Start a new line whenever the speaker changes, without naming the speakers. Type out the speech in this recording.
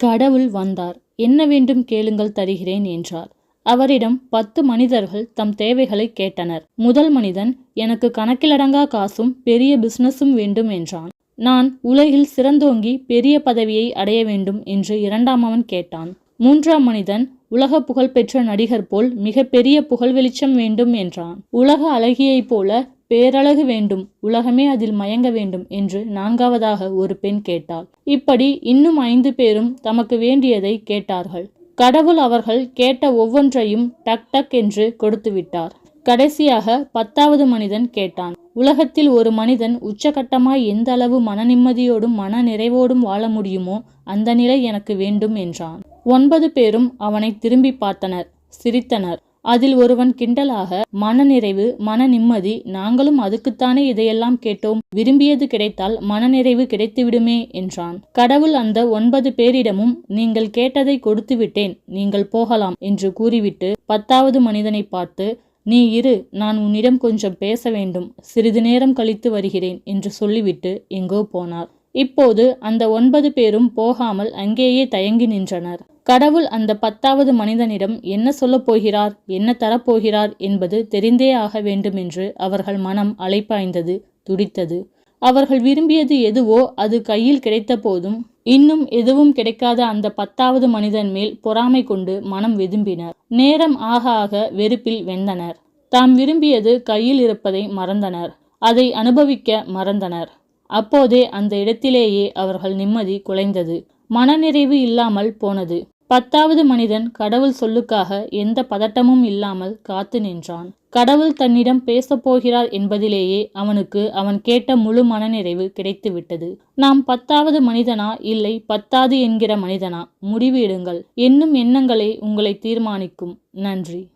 கடவுள் வந்தார். என்ன வேண்டும் கேளுங்கள் தருகிறேன் என்றார். அவரிடம் பத்து மனிதர்கள் தம் தேவைகளை கேட்டனர். முதல் மனிதன் எனக்கு கணக்கிலடங்கா காசும் பெரிய பிசினஸும் வேண்டும் என்றான். நான் உலகில் சிறந்தோங்கி பெரிய பதவியை அடைய வேண்டும் என்று இரண்டாம் அவன் கேட்டான். மூன்றாம் மனிதன் உலக புகழ்பெற்ற நடிகர் போல் மிக பெரிய புகழ் வெளிச்சம் வேண்டும் என்றான். உலக அழகியைப் போல பேரழகு வேண்டும் உலகமே அதில் மயங்க வேண்டும் என்று நான்காவதாக ஒரு பெண் கேட்டாள். இப்படி இன்னும் ஐந்து பேரும் தமக்கு வேண்டியதை கேட்டார்கள். கடவுள் அவர்கள் கேட்ட ஒவ்வொன்றையும் டக் டக் என்று கொடுத்து விட்டார். கடைசியாக பத்தாவது மனிதன் கேட்டான். உலகத்தில் ஒரு மனிதன் உச்சகட்டமாய் எந்த அளவு மன நிம்மதியோடும் மன நிறைவோடும் வாழ முடியுமோ அந்த நிலை எனக்கு வேண்டும் என்றான். ஒன்பது பேரும் அவனை திரும்பி பார்த்தனர் சிரித்தனர். அதில் ஒருவன் கிண்டலாக மனநிறைவு மன நிம்மதி நாங்களும் அதுக்குத்தானே இதையெல்லாம் கேட்டோம் விரும்பியது கிடைத்தால் மனநிறைவு கிடைத்துவிடுமே என்றான். கடவுள் அந்த ஒன்பது பேரிடமும் நீங்கள் கேட்டதை கொடுத்து விட்டேன் நீங்கள் போகலாம் என்று கூறிவிட்டு பத்தாவது மனிதனை பார்த்து நீ இரு நான் உன்னிடம் கொஞ்சம் பேச வேண்டும் சிறிது நேரம் கழித்து வருகிறேன் என்று சொல்லிவிட்டு எங்கோ போனார். இப்போது அந்த ஒன்பது பேரும் போகாமல் அங்கேயே தயங்கி நின்றனர். கடவுள் அந்த பத்தாவது மனிதனிடம் என்ன சொல்லப் போகிறார் என்ன தரப்போகிறார் என்பது தெரிந்தே ஆக வேண்டுமென்று அவர்கள் மனம் அலைப்பாய்ந்தது துடித்தது. அவர்கள் விரும்பியது எதுவோ அது கையில் கிடைத்த போதும் இன்னும் எதுவும் கிடைக்காத அந்த பத்தாவது மனிதன் மேல் பொறாமை கொண்டு மனம் வெதும்பினர். நேரம் ஆக ஆக வெறுப்பில் வெந்தனர். தாம் விரும்பியது கையில் இருப்பதை மறந்தனர். அதை அனுபவிக்க மறந்தனர். அப்போதே அந்த இடத்திலேயே அவர்கள் நிம்மதி குலைந்தது. மனநிறைவு இல்லாமல் போனது. பத்தாவது மனிதன் கடவுள் சொல்லுக்காக எந்த பதட்டமும் இல்லாமல் காத்து நின்றான். கடவுள் தன்னிடம் பேசப்போகிறார் என்பதிலேயே அவனுக்கு அவன் கேட்ட முழு மனநிறைவு கிடைத்துவிட்டது. நாம் பத்தாவது மனிதனா? இல்லை பத்தாது என்கிற மனிதனா? முடிவு எடுங்கள். என்னும் எண்ணங்களே உங்களை தீர்மானிக்கும். நன்றி.